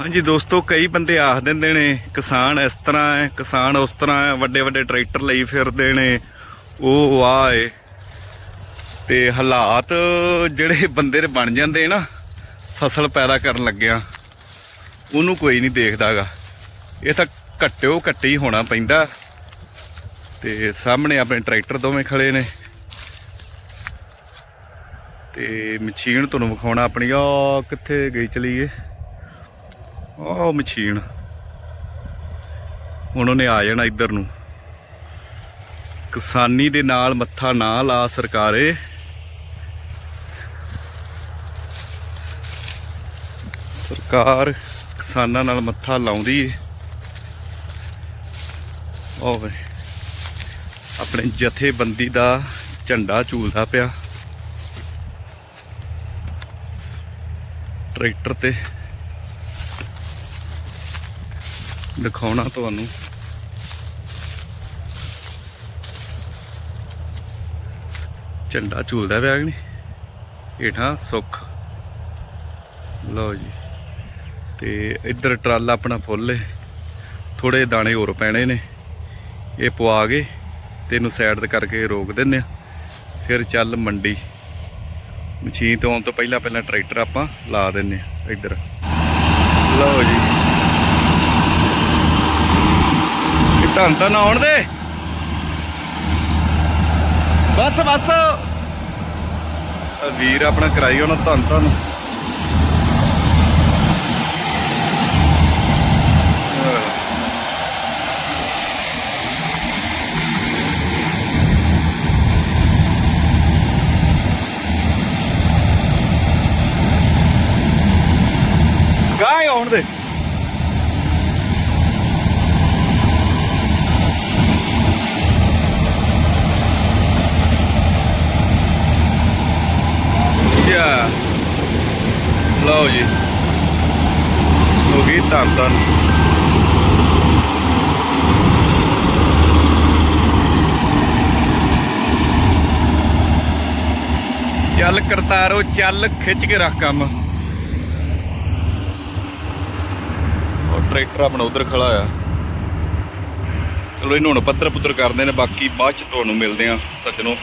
ਹਾਂਜੀ ਦੋਸਤੋ, ਕਈ ਬੰਦੇ ਆਖ ਦਿੰਦੇ ਨੇ, ਕਿਸਾਨ ਇਸ ਤਰ੍ਹਾਂ ਹੈ, ਕਿਸਾਨ ਉਸ ਤਰ੍ਹਾਂ ਹੈ, ਵੱਡੇ ਵੱਡੇ ਟਰੈਕਟਰ ਲਈ ਫਿਰਦੇ ਨੇ, ਉਹ ਵਾਹ ਏ। ਤੇ ਹਾਲਾਤ ਜਿਹੜੇ ਬੰਦੇ ਦੇ ਬਣ ਜਾਂਦੇ ਨਾ, ਫਸਲ ਪੈਦਾ ਕਰਨ ਲੱਗਿਆ, ਉਹਨੂੰ ਕੋਈ ਨਹੀਂ ਦੇਖਦਾਗਾ। ਇਹ ਤਾਂ ਘੱਟਿਓ ਘੱਟੇ ਹੀ ਹੋਣਾ ਪੈਂਦਾ। ਤੇ ਸਾਹਮਣੇ ਆਪਣੇ ਟਰੈਕਟਰ ਦੋਵੇਂ ਖੜੇ ਨੇ। ਤੇ ਮਸ਼ੀਨ ਤੁਹਾਨੂੰ ਵਿਖਾਉਣਾ, ਆਪਣੀ ਆ ਕਿੱਥੇ ਗਈ ਚਲੀਏ? ਆਹ ਮਸ਼ੀਨ। ਹੁਣ ਉਹਨੇ ਆ ਜਾਣਾ ਇੱਧਰ ਨੂੰ। ਕਿਸਾਨੀ ਦੇ ਨਾਲ ਮੱਥਾ ਨਾ ਲਾ ਸਰਕਾਰੇ। ਸਰਕਾਰ ਕਿਸਾਨਾਂ ਨਾਲ ਮੱਥਾ ਲਾਉਂਦੀ ਏ। ਉਹ ਆਪਣੇ ਜਥੇਬੰਦੀ ਦਾ ਝੰਡਾ ਝੂਲਦਾ ਪਿਆ। ਟਰੈਕਟਰ ਤੇ ਦਿਖਾਉਣਾ ਤੁਹਾਨੂੰ। ਝੰਡਾ ਝੂਲਦਾ ਪਿਆ ਕਿ ਨਹੀਂ? ਹੇਠਾਂ ਸੁੱਖ। ਲਓ ਜੀ। ਤੇ ਇੱਧਰ ਟਰਾਲਾ ਆਪਣਾ ਫੁੱਲ ਏ। ਥੋੜੇ ਦਾਣੇ ਹੋਰ ਪੈਣੇ ਨੇ। ਇਹ ਪਵਾ ਕੇ ਤੇ ਇਹਨੂੰ ਸਾਈਡ ਤੇ ਕਰਕੇ ਰੋਕ ਦਿੰਨੇ ਆ ਫਿਰ ਚੱਲ ਮੰਡੀ। ਮਸ਼ੀਨ ਤੋਂ ਆਉਣ ਤੋਂ ਪਹਿਲਾਂ ਪਹਿਲਾਂ ਟਰੈਕਟਰ ਆਪਾਂ ਲਾ ਦਿੰਨੇ ਆ ਇੱਧਰ। ਲਓ ਜੀ। ਇਹ ਧੰਨ ਤਾਂ ਆਉਣ ਦੇ। ਬਸ ਬਸ। ਵੀਰ ਆਪਣਾ ਕਰਾਈ ਉਹਨਾਂ ਧੰਨ ਧੰਨ। ਗਾਇ ਆਉਣ ਦੇ। ਅੱਛਾ ਲਓ ਜੀ। ਹੋ ਗਈ ਧੰਨ ਧੰਨ। ਚੱਲ ਕਰਤਾਰੋ, ਚੱਲ, ਖਿੱਚ ਕੇ ਰੱਖ ਕੰਮ। ਉਹ ਟਰੈਕਟਰ ਆਪਣਾ ਉਧਰ ਖੜਾ ਆ। ਚਲੋ, ਇਹਨੂੰ ਹੁਣ ਪੱਧਰ ਪੁੱਧਰ ਕਰਦੇ ਨੇ, ਬਾਕੀ ਬਾਅਦ ਚ ਤੁਹਾਨੂੰ ਮਿਲਦੇ ਆ ਸੱਜਣੋ।